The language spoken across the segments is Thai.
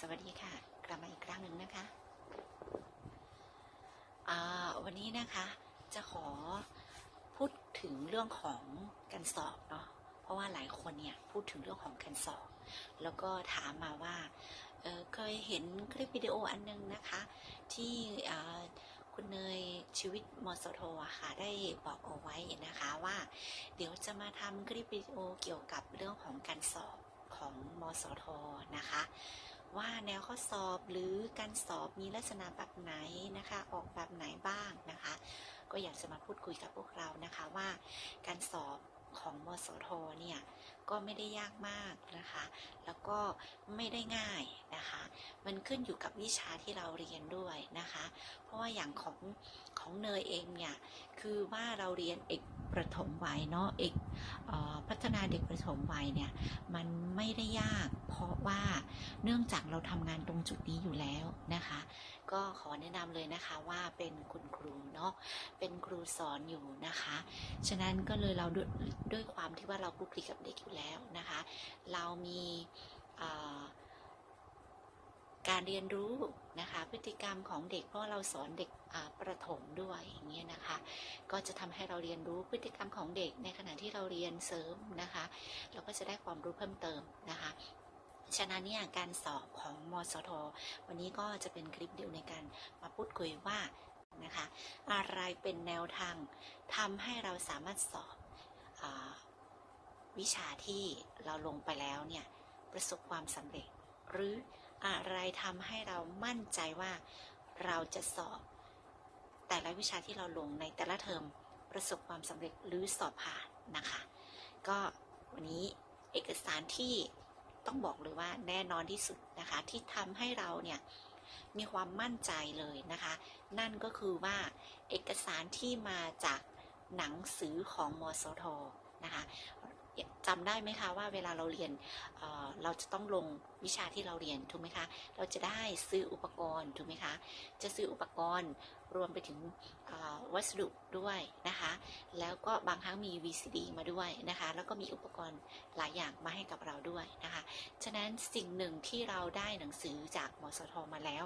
สวัสดีค่ะ กลับมาอีกครั้งหนึ่งนะคะ วันนี้นะคะจะขอพูดถึงเรื่องของการสอบเนาะ เพราะว่าหลายคนเนี่ยพูดถึงเรื่องของการสอบ แล้วก็ถามมาว่าเเคยเห็นคลิปวิดีโออันนึงนะคะ ที่คุณเนยชีวิตมสโทค่ะได้บอกเอาไว้นะคะว่า เดี๋ยวจะมาทำคลิปวิดีโอเกี่ยวกับเรื่องของการสอบของมสทนะคะ ว่าแนวข้อสอบหรือการสอบมีลักษณะแบบไหนนะคะ ออกแบบไหนบ้างนะคะ ก็อยากจะมาพูดคุยกับพวกเรานะคะว่าการสอบของมสทเนี่ยก็ไม่ได้ยากมากนะคะ แล้วก็ไม่ได้ง่ายนะคะ มันขึ้นอยู่กับวิชาที่เราเรียนด้วยนะคะ เพราะว่าอย่างของของเนยเองเนี่ย คือว่าเราเรียนเอก ประถมวัยเนาะเอกพัฒนาเด็กประถมวัยเนี่ยมันไม่ได้ยาก เพราะว่าเนื่องจากเราทำงานตรงจุดนี้อยู่แล้วนะคะ ก็ขอแนะนำเลยนะคะว่าเป็นคุณครูเนาะเป็นครูสอนอยู่นะคะ ฉะนั้นก็เลยเราด้วยด้วยความที่ว่าเราคลุกคลิกกับเด็กอยู่แล้วนะคะ เรามีอ การเรียนรู้นะคะพฤติกรรมของเด็กเพราะเราสอนเด็กประถมด้วยอย่างเงี้ยนะคะ ก็จะทำให้เราเรียนรู้พฤติกรรมของเด็กในขณะที่เราเรียนเสริมนะคะ เราก็จะได้ความรู้เพิ่มเติมนะคะฉะนั้นเนี่ยการสอบของมสท วันนี้ก็จะเป็นคลิปเดียวในการมาพูดคุยว่านะคะอะไรเป็นแนวทางทำให้เราสามารถสอบอวิชาที่เราลงไปแล้วเนี่ยประสบความสำเร็จหรือ อะไรทำให้เรามั่นใจว่าเราจะสอบ แต่ละวิชาที่เราลงในแต่ละเทอมประสบความสำเร็จหรือสอบผ่านนะคะ ก็วันนี้เอกสารที่ต้องบอกเลยว่าแน่นอนที่สุดนะคะ ที่ทำให้เราเนี่ยมีความมั่นใจเลยนะคะ นั่นก็คือว่าเอกสารที่มาจากหนังสือของมสทนะคะ จำได้ไหมคะว่าเวลาเราเรียนเเราจะต้องลงวิชาที่เราเรียนถูกไหมคะ เราจะได้ซื้ออุปกรณ์ถูกไหมคะ จะซื้ออุปกรณ์รวมไปถึงวัสดุด้วยนะคะ แล้วก็บางครั้งมี VCD มาด้วยนะคะ แล้วก็มีอุปกรณ์หลายอย่างมาให้กับเราด้วยนะคะ ฉะนั้นสิ่งหนึ่งที่เราได้หนังสือจากมสทมาแล้ว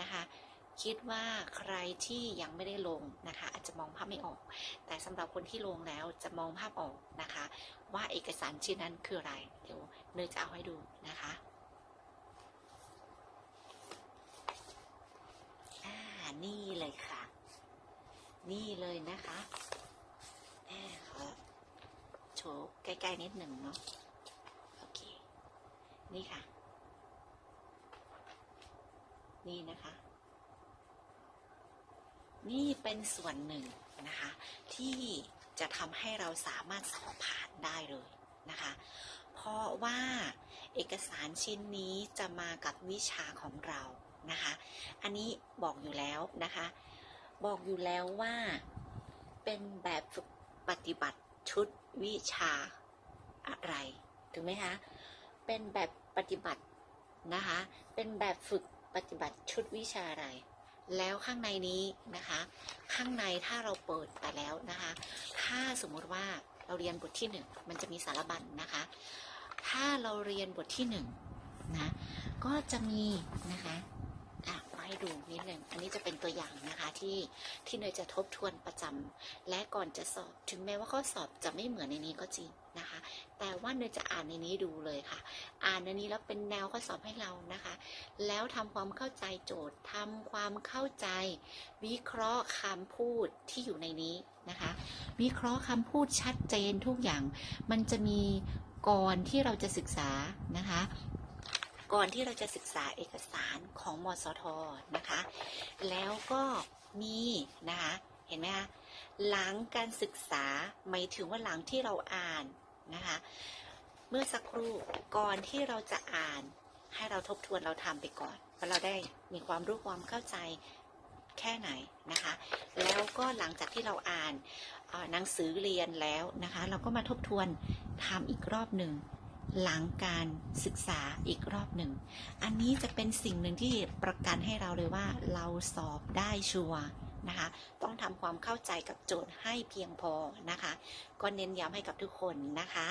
นะคะ คิดว่าใครที่ยังไม่ได้ลงนะคะ อาจจะมองภาพไม่ออก แต่สำหรับคนที่ลงแล้วจะมองภาพออกนะคะ ว่าเอกสารชิ้นนั้นคืออะไร เดี๋ยวเนยจะเอาให้ดูนะคะนี่เลยค่ะ นี่เลยนะคะแอบขอโชว์ใกล้ๆนิดหนึ่งเนาะโอเค นี่ค่ะ นี่นะคะ นี่เป็นส่วนหนึ่งนะคะ ที่จะทำให้เราสามารถสอบผ่านได้เลยนะคะ เพราะว่าเอกสารชิ้นนี้จะมากับวิชาของเรานะคะ อันนี้บอกอยู่แล้วนะคะ บอกอยู่แล้วว่าเป็นแบบฝึกปฏิบัติชุดวิชาอะไรถูกไหมคะเป็นแบบปฏิบัตินะคะ เป็นแบบฝึกปฏิบัติชุดวิชาอะไร แล้วข้างในนี้นะคะ ข้างในถ้าเราเปิดไปแล้วนะคะ ถ้าสมมุติว่าเราเรียนบทที่หนึ่งมันจะมีสารบัญนะคะ ถ้าเราเรียนบทที่หนึ่งนะก็จะมีนะคะอะมาให้ดูนิดหนึ่งอันนี้จะเป็นตัวอย่างนะคะที่ที่เนยจะทบทวนประจำและก่อนจะสอบถึงแม้ว่าข้อสอบจะไม่เหมือนในนี้ก็จริงนะคะ แต่ว่าเนยจะอ่านในนี้ดูเลยค่ะ อ่านในนี้แล้วเป็นแนวข้อสอบให้เรานะคะ แล้วทำความเข้าใจโจทย์ทำความเข้าใจ วิเคราะห์คำพูดที่อยู่ในนี้นะคะ วิเคราะห์คำพูดชัดเจนทุกอย่าง มันจะมีก่อนที่เราจะศึกษานะคะ ก่อนที่เราจะศึกษาเอกสารของมสทนะคะ แล้วก็มีนะคะเห็นไหมคะหลังการศึกษาหมายถึงว่าหลังที่เราอ่านนะคะ เมื่อสักครู่ก่อนที่เราจะอ่าน ให้เราทบทวนเราทำไปก่อนว่าเราได้มีความรู้ความเข้าใจแค่ไหนนะคะ แล้วก็หลังจากที่เราอ่านหนังสือเรียนแล้วนะคะ เราก็มาทบทวนทำอีกรอบหนึ่งหลังการศึกษาอีกรอบหนึ่ง อันนี้จะเป็นสิ่งหนึ่งที่ประกันให้เราเลยว่าเราสอบได้ชัวร์นะคะ ต้องทำความเข้าใจกับโจทย์ให้เพียงพอนะคะ ก็เน้นย้ำให้กับทุกคนนะคะ